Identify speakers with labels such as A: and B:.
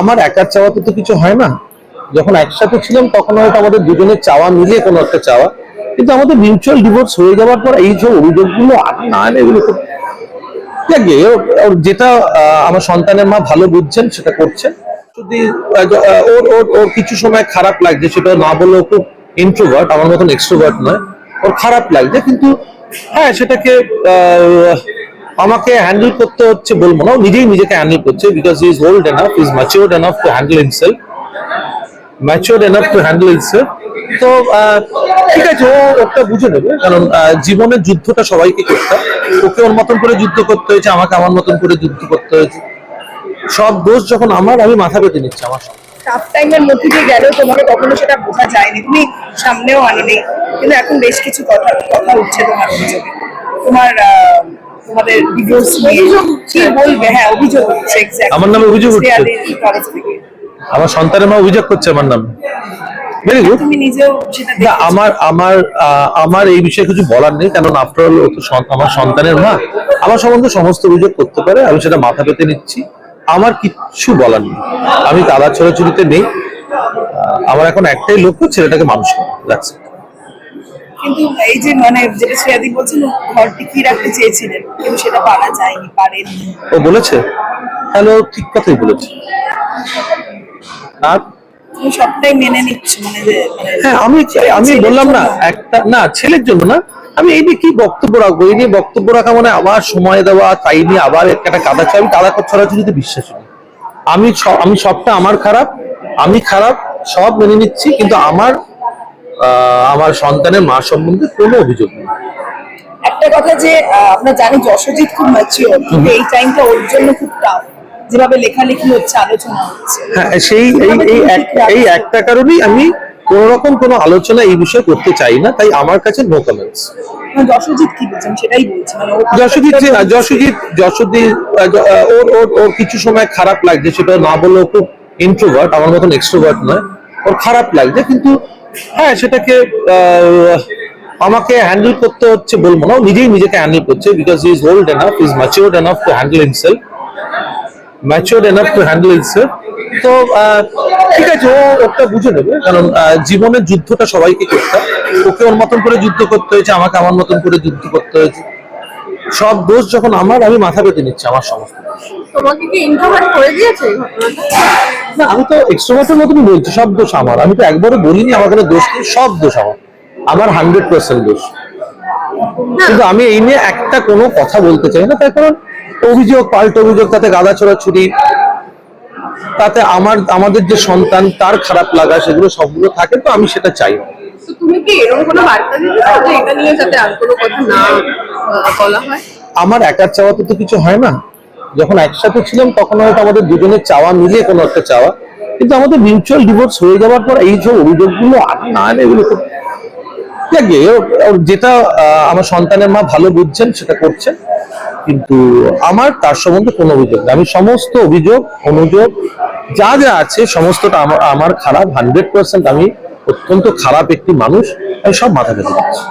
A: আমার একার চাওয়াতে তো কিছু হয় না। যখন একসাথে ছিলাম, তখন হয়তো আমাদের দুজনের চাওয়া মিলিয়ে কোনো একটা চাওয়া। কিন্তু আমাদের মিউচুয়াল ডিভোর্স হয়ে যাওয়ার পর এই যে অভিযোগগুলো আর না এগুলো ওর যেটা আমার সন্তানের মা ভালো বুঝছেন, সেটা করছেন যদি ওর ওর ওর কিছু সময় খারাপ লাগছে, সেটা না বললেও খুব ইন্ট্রোভার্ট আমার মতন এক্সট্রোভার্ট নয়। ওর খারাপ লাগছে, কিন্তু হ্যাঁ সেটাকে আমাকে হ্যান্ডেল করতে হচ্ছে বলব না নিজেই নিজেকে হ্যান্ডেল করছে because is old enough is matured enough to handle himself matured enough to handle himself তো ঠিক আছে, ও ওটা বুঝে নেবে, কারণ জীবনের যুদ্ধটা সবাইকে করতে ওকে ওর মতন করে যুদ্ধ করতে হয়েছে, আমাকে আমার মতন করে যুদ্ধ করতে হয়েছে। সব দোষ যখন আমার, আমি মাথা পেতে নিচ্ছি আমার সব।
B: টাফ টাইমের মধ্যে দিয়ে গেলেও তোমাকে কখনো সেটা বোঝা যায়নি। তুমি সামনেও আনোনি, কিন্তু এখন বেশ কিছু কথা কথা উঠছে তোমার তোমার তোমাদের ডিভোর্স নিয়ে কি বলবে? হ্যাঁ অভিযোগ হচ্ছে
A: আমার নামে অভিযোগ
B: থেকে।
A: আমার সন্তানের মা অভিযোগ করছে আমার নামে। ভেরি গুড না আমার আমার আমার এই বিষয়ে কিছু বলার নেই কারণ আফটার অল ও তো আমার সন্তানের মা। আমার সম্বন্ধে সমস্ত অভিযোগ করতে পারে আমি সেটা মাথা পেতে নিচ্ছি। আমার কিচ্ছু বলার নেই। আমি দাদা ছোড়াছুরিতে নেই। আমার এখন একটাই লক্ষ্য ছেলেটাকে মানুষ করা।
B: কিন্তু এই যে মানে যেটা শ্রেয়াদি বলছেন ঘর টিকিয়ে রাখতে চেয়েছিলেন কিন্তু সেটা পারা যায়নি পারেনি।
A: ও বলেছে? হ্যালো ঠিক কথাই বলেছে। আর?
B: সবটাই মেনে নিচ্ছ মানে যে মানে
A: হ্যাঁ আমি আমি বললাম না একটা না ছেলের জন্য না আমি এই নিয়ে কি বক্তব্য রাখব? এই নিয়ে বক্তব্য রাখা মানে আবার সময় দেওয়া তাই নিয়ে আবার একটা কাদা আমি কাদা ছড়াছড়িতে বিশ্বাসী নই। আমি আমি সবটা আমার খারাপ আমি খারাপ সব মেনে নিচ্ছি কিন্তু আমার আমার সন্তানের মা সম্বন্ধে কোনো অভিযোগ নেই।
B: একটা কথা যে আহ, আমরা জানি যশোজিৎ খুব ম্যাচিওর কিন্তু এই টাইমটা ওর জন্য খুব টাফ যেভাবে লেখালেখি হচ্ছে আলোচনা হচ্ছে।
A: হ্যাঁ সেই এই এই একটা কারণেই আমি কোন রকম কোনো আলোচনা এই বিষয়ে করতে চাই না তাই আমার কাছে নো কমেন্টস
B: মানে যশোজিৎ কি বলছেন সেটাই বলছি। মানে
A: যশোজিৎ যশোজিৎ যশোজিৎ য- ওর ওর কিছু সময় খারাপ লাগছে সেটা না বললেও খুব ইন্ট্রোভার্ট আমার মতন এক্সট্রোভার্ট নয়। ওর খারাপ লাগছে কিন্তু হ্যাঁ সেটাকে আমাকে হ্যান্ডেল করতে হচ্ছে বলব না। নিজেই নিজেকে হ্যান্ডেল করছে because is old enough is matured enough to handle himself matured enough to handle himself তো ঠিক আছে, ও ওটা বুঝে নেবে। কারণ জীবনের যুদ্ধটা সবাইকে করতে। ওকে ওর মতন করে যুদ্ধ করতে হয়েছে, আমাকে আমার মতন করে যুদ্ধ করতে হয়েছে। সব দোষ যখন আমার, আমি মাথা পেতে নিচ্ছি আমার সমস্ত
C: তোমাকে কি ইন্ট্রোভার্ট করে দিয়েছে
A: না আমি তো এক্সট্রোভার্টের মতনই বলছি সব দোষ আমার। আমি তো একবারও বলিনি আমার কোনো দোষ নেই সব দোষ আমার। আমার হান্ড্রেড পার্সেন্ট দোষ। কিন্তু আমি এই নিয়ে একটা কোনো কথা বলতে চাই না তার কারণ অভিযোগ পাল্টা অভিযোগ তাতে গাদা ছড়াছুরি তাতে আমার আমাদের যে সন্তান তার খারাপ লাগা সেগুলো সবগুলো থাকে তো আমি সেটা চাই না।
C: তুমি কি এরকম কোনো বার্তা দিতে চাও যে এটা নিয়ে যাতে আর কোনো কথা না বলা হয়?
A: আমার একার চাওয়াতে তো কিছু হয় না। যখন একসাথে ছিলাম, তখন হয়তো আমাদের দুজনের চাওয়া মিলিয়ে কোনো একটা চাওয়া। কিন্তু আমাদের মিউচুয়াল ডিভোর্স হয়ে যাওয়ার পর এই যে অভিযোগগুলো আর না না এগুলো তো যেটা আমার সন্তানের মা ভালো বুঝছেন, সেটা করছেন। কিন্তু আমার তার সম্বন্ধে কোনো অভিযোগ নেই। আমি সমস্ত অভিযোগ, অনুযোগ, যা যা আছে, সমস্তটা আমার আমার খারাপ হান্ড্রেড পার্সেন্ট আমি অত্যন্ত খারাপ একটি মানুষ। আমি সব মাথা পেতে দিচ্ছি।